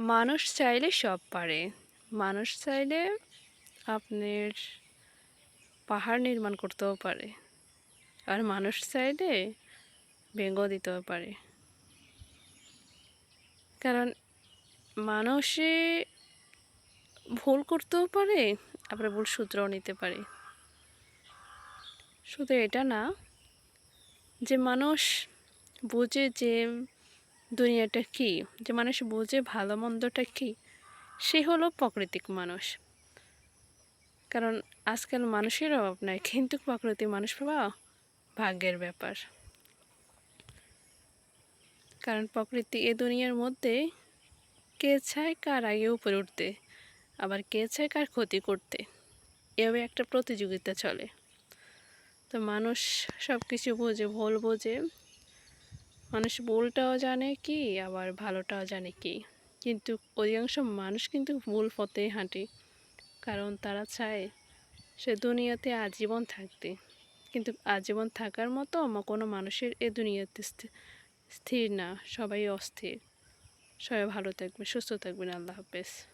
মানুষ চাইলে সব পারে। মানুষ চাইলে আপনার পাহাড় নির্মাণ করতেও পারে। আর মানুষ চাইলে ভেঙেও দিতেও পারে। কারণ মানুষে ভুল করতেও পারে, আবার ভুল সূত্রও নিতে পারে। শুধু এটা না, যে মানুষ বুঝে যে দুনিয়াটা কি? যে মানুষ বোঝে ভালো মন্দটা কি? সে হলো প্রাকৃতিক মানুষ। কারণ আজকাল মানুষের অভাব নাই, কিন্তু প্রাকৃতিক মানুষ পাওয়া ভাগ্যের ব্যাপার। কারণ প্রকৃতি এ দুনিয়ার মধ্যে কে চায় কার আগে উপরে উঠতে, আবার কে চায় কার ক্ষতি করতে। এভাবে একটা প্রতিযোগিতা চলে। তো মানুষ সব কিছু বোঝে, ভুল বোঝে মানুষ ভুলটাও জানে কি, আবার ভালোটাও জানে কি। কিন্তু অধিকাংশ মানুষ কিন্তু ভুল পথে হাঁটে। কারণ তারা চায় সে দুনিয়াতে আজীবন থাকতে। কিন্তু আজীবন থাকার মতো কোনো মানুষের এ দুনিয়াতে স্থির না। সবাই অস্থির। সবাই ভালো থাকবে সুস্থ থাকবেন। আল্লাহ হাফেজ।